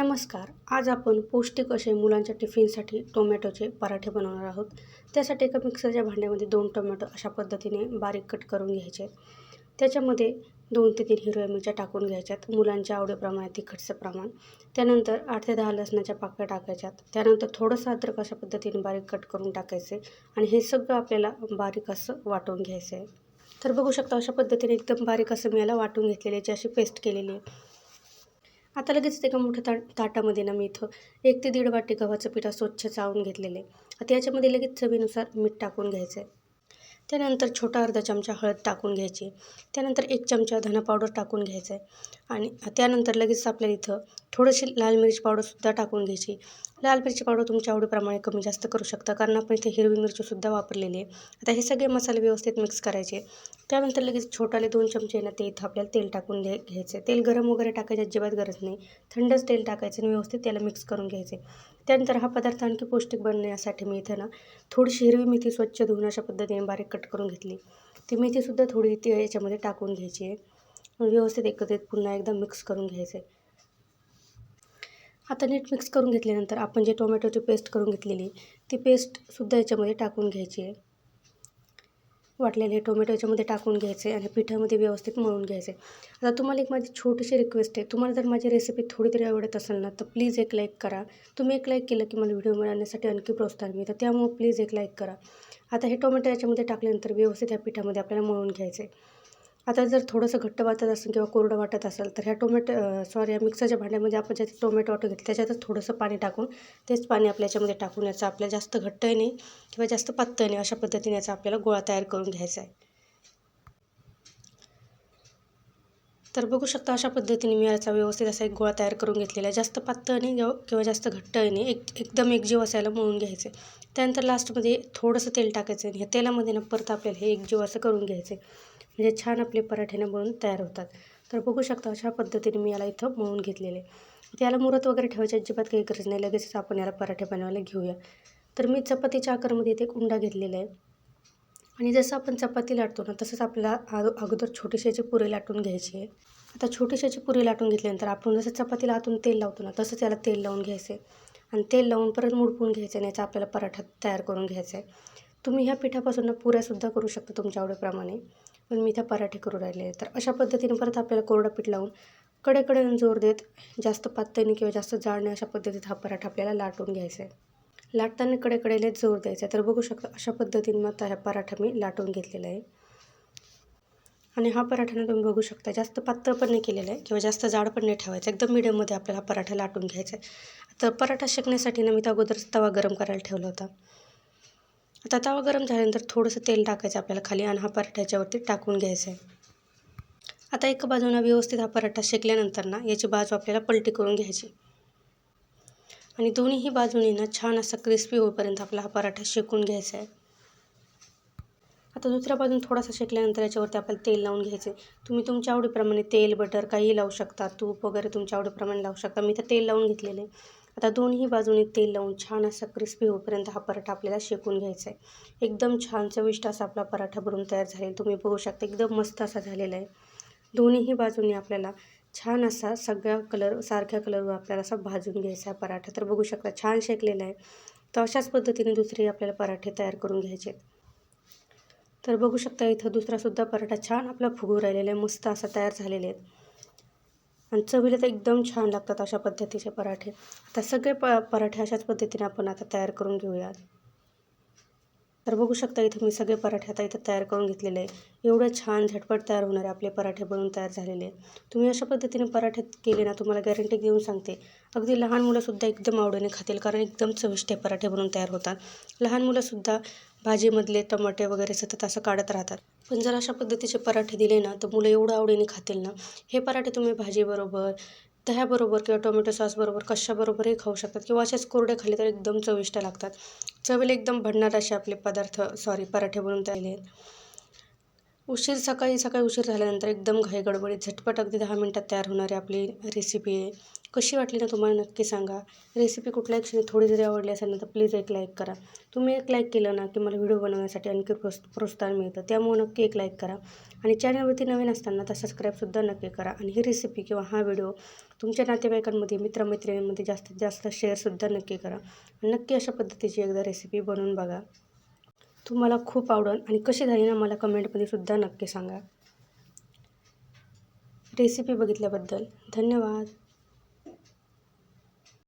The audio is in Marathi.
नमस्कार आज आपण पौष्टिक असे मुलांच्या टिफिनसाठी टोमॅटोचे पराठे बनवणार आहोत. त्यासाठी एका मिक्सरच्या भांड्यामध्ये दोन टोमॅटो अशा पद्धतीने बारीक कट करून घ्यायचे. त्याच्यामध्ये दोन ते तीन हिरव्या मिरच्या टाकून घ्यायच्यात. मुलांच्या आवडीप्रमाणे तिखटचं प्रमाण. त्यानंतर आठ ते दहा लसणाच्या पाकळ्या टाकायच्यात. त्यानंतर थोडंसं अद्रक अशा पद्धतीने बारीक कट करून टाकायचे आणि हे सगळं आपल्याला बारीक असं वाटून घ्यायचं आहे तर बघू शकता अशा पद्धतीने एकदम बारीक असं मी याला वाटून घेतलेली जी अशी पेस्ट केलेली आहे. आता लगेच एका मोठ्या ता ताटामध्ये ना मी इथं एक ते दीड वाटी गव्हाचं पिठा स्वच्छ चावून घेतलेलं आहे. आता याच्यामध्ये लगेच चवीनुसार मीठ टाकून घ्यायचं आहे त्यानंतर छोटा अर्धा चमचा हळद टाकून घ्यायची. त्यानंतर एक चमचा धना पावडर टाकून घ्यायचा आहे आणि त्यानंतर लगेच आपल्याला इथं थोडीशी लाल मिरची पावडरसुद्धा टाकून घ्यायची. लाल मिरची पावडर तुमच्या आवडीप्रमाणे कमी जास्त करू शकता कारण आपण इथे हिरवी मिरचीसुद्धा वापरलेली आहे. आता हे सगळे मसाले व्यवस्थित मिक्स करायचे. त्यानंतर लगेच छोटाले दोन चमचे ना ते इथं आपल्याला तेल टाकून घे घ्यायचे. तेल गरम वगैरे टाकायची अजिबात गरज नाही. थंडच तेल टाकायचं आणि व्यवस्थित त्याला मिक्स करून घ्यायचे. त्यानंतर हा पदार्थ आणखी पौष्टिक बनण्यासाठी मी इथं ना थोडीशी हिरवी मेथी स्वच्छ धुवून अशा पद्धतीने बारीक कट करून घेतली. ती मेथीसुद्धा थोडी ती याच्यामध्ये टाकून घ्यायची आहे. व्यवस्थित एकत्रित पुन्हा एकदा मिक्स करून घ्यायचं. आहे आता नीट मिक्स करून घेतल्यानंतर आपण जे टोमॅटोची पेस्ट करून घेतलेली ती पेस्टसुद्धा याच्यामध्ये टाकून घ्यायची. आहे वाटलेले टोमॅटो याच्यामध्ये टाकून घ्यायचे आणि पिठामध्ये व्यवस्थित मळून घ्यायचे. आता तुम्हाला एक माझी छोटीशी रिक्वेस्ट आहे. तुम्हाला जर माझी रेसिपी थोडी तरी आवडत असेल ना तर प्लीज एक लाईक करा. तुम्ही एक लाईक केलं की मला व्हिडिओ मिळवण्यासाठी आणखी प्रोत्साहन मिळतं. त्यामुळे प्लीज एक लाईक करा. आता हे टोमॅटो याच्यामध्ये टाकल्यानंतर व्यवस्थित या पिठामध्ये आपल्याला मळून घ्यायचे. आता जर थोडंसं घट्ट वाटत असेल किंवा कोरडं वाटत असेल तर ह्या टोमॅटो सॉरी या मिक्सरच्या भांड्यामध्ये आपण ज्यात टोमॅटो वाटून घेतलं त्याच्यातच थोडंसं पाणी टाकून तेच पाणी आपल्या याच्यामध्ये टाकून याचं आपल्याला जास्त घट्टही नाही किंवा जास्त पातळ नाही अशा पद्धतीने याचा आपल्याला गोळा तयार करून घ्यायचा आहे. तर बघू शकता अशा पद्धतीने मी याचा व्यवस्थित असा एक गोळा तयार करून घेतलेला आहे. जास्त पातळ नाही किंवा जास्त घट्ट नाही एक एकदम एकजीव असायला मळून घ्यायचे. त्यानंतर लास्टमध्ये थोडंसं तेल टाकायचं आणि ह्या तेलामध्ये ना परत आपल्याला हे एकजीव असं करून घ्यायचे. म्हणजे छान आपले पराठे मळून तयार होतात. तर बघू शकता अशा पद्धतीने मी याला इथं मळून घेतलेले. त्याला मुरत वगैरे ठेवायची अजिबात काही गरज नाही. लगेचच आपण याला पराठे बनवायला घेऊया. तर मी चपातीच्या आकारामध्ये इथे एक उंडा घेतलेला आहे. आणि जसं आपण चपाती लाटतो ना तसंच आपल्याला अगोदर छोटीशाची पुरी लाटून घ्यायची आहे. आता छोटीशाची पुरी लाटून घेतल्यानंतर आपण जसं चपातीला आतून तेल लावतो ना तसंच याला तेल लावून घ्यायचं आहे आणि तेल लावून परत मुडपून घ्यायचं आणि याचा आपल्याला पराठा तयार करून घ्यायचा आहे तुम्ही ह्या पिठापासून पुऱ्यासुद्धा करू शकता तुमच्या आवडीप्रमाणे. पण मी त्या पराठे करू राहिले तर अशा पद्धतीने परत आपल्याला कोरडं पीठ लावून कडेकडे जोर देत जास्त पातळीने किंवा जास्त जाडणे अशा पद्धतीत हा पराठा आपल्याला लाटून घ्यायचा आहे लाटताना कडेकडेले जोर द्यायचा. आहे तर बघू शकता अशा पद्धतीने मग हा पराठा मी लाटून घेतलेला आहे. आणि हा पराठा तुम्ही बघू शकता जास्त पातळ पण नाही केलेला आहे किंवा जास्त जाड पण नाही ठेवायचा. एकदम मिडियममध्ये आपल्याला हा पराठा लाटून घ्यायचा आहे. तर पराठा शेकण्यासाठी ना मी तर अगोदरच तवा गरम करायला ठेवला होता. आता तवा गरम झाल्यानंतर थोडंसं तेल टाकायचं आपल्याला खाली आणि हा पराठा याच्यावरती टाकून घ्यायचा आहे. आता एका बाजूला व्यवस्थित हा पराठा शेकल्यानंतर ना याची बाजू आपल्याला पलटी करून घ्यायची आणि दोन्हीही बाजूने ना छान असा क्रिस्पी होईपर्यंत आपला हा पराठा शेकून घ्यायचा आहे. आता दुसऱ्या बाजून थोडासा शेकल्यानंतर याच्यावरती आपल्याला तेल लावून घ्यायचे तुम्ही तुमच्या आवडीप्रमाणे तेल बटर काहीही लावू शकता. तूप वगैरे तुमच्या आवडीप्रमाणे लावू शकता. मी तर तेल लावून घेतलेले आता दोन्ही बाजूने तेल लावून छान असा क्रिस्पी होईपर्यंत हा पराठा आपल्याला शेकून घ्यायचा आहे. एकदम छान चविष्ट असा आपला पराठा भरून तयार झालेला तुम्ही बघू शकता एकदम मस्त असा झालेला आहे. दोन्हीही बाजूने आपल्याला छान असा सगळ्या कलर सारख्या कलरवर आपल्याला असा भाजून घ्यायचा आहे पराठा. तर बघू शकता छान शेकलेला आहे. तर अशाच पद्धतीने दुसरे आपल्याला पराठे तयार करून घ्यायचे. तर बघू शकता इथं दुसरासुद्धा पराठा छान आपला फुगू राहिलेला आहे. मस्त असा तयार झालेले आहेत आणि चवीला तर एकदम छान लागतात अशा पद्धतीचे पराठे. आता सगळे प पराठे अशाच पद्धतीने आपण आता तयार करून घेऊयात. तर बघू शकता इथं मी सगळे पराठे आता इथं तयार करून घेतलेले आहे. एवढं छान झटपट तयार होणारे आपले पराठे बनवून तयार झालेले आहे. तुम्ही अशा पद्धतीने पराठे केले ना तुम्हाला गॅरंटी देऊन सांगते. अगदी लहान मुलंसुद्धा एकदम आवडीने खातील कारण एकदम चविष्ट पराठे बनवून तयार होतात. लहान मुलंसुद्धा भाजीमधले टमाटे वगैरे सतत असं काढत राहतात. पण जर अशा पद्धतीचे पराठे दिले ना तर मुलं एवढं आवडीने खातील ना. हे पराठे तुम्ही भाजीबरोबर दह्याबरोबर किंवा टोमॅटो सॉसबरोबर कशाबरोबरही खाऊ शकतात किंवा असेच कोरडे खाल्ले तर एकदम चविष्ट लागतात. चवीला एकदम भरणार असे आपले पदार्थ सॉरी पराठे बनवून तयार आहेत. उशीर सकाळी सकाळी उशीर झाल्यानंतर एकदम घाई गडबडीत झटपट अगदी दहा मिनटात तयार होणारी आपली रेसिपी आहे. कशी वाटली ना तुम्हाला नक्की सांगा. रेसिपी कुठल्याही क्षणी थोडी जरी आवडली असेल ना तर प्लीज एक लाईक करा. तुम्ही एक लाईक केलं ना की मला व्हिडिओ बनवण्यासाठी आणखी प्रोस् प्रोत्साहन मिळतं. त्यामुळे नक्की एक लाईक करा. आणि चॅनलवरती नवीन असताना तर सबस्क्राईबसुद्धा नक्की करा. आणि ही रेसिपी किंवा हा व्हिडिओ तुमच्या नातेवाईकांमध्ये मित्रमैत्रिणींमध्ये जास्तीत जास्त शेअरसुद्धा नक्की करा. नक्की अशा पद्धतीची एकदा रेसिपी बनवून बघा. तुम्हाला खूप आवडेल आणि कशी झाली ना मला कमेंटमध्ये सुद्धा नक्की सांगा. रेसिपी बघितल्याबद्दल धन्यवाद.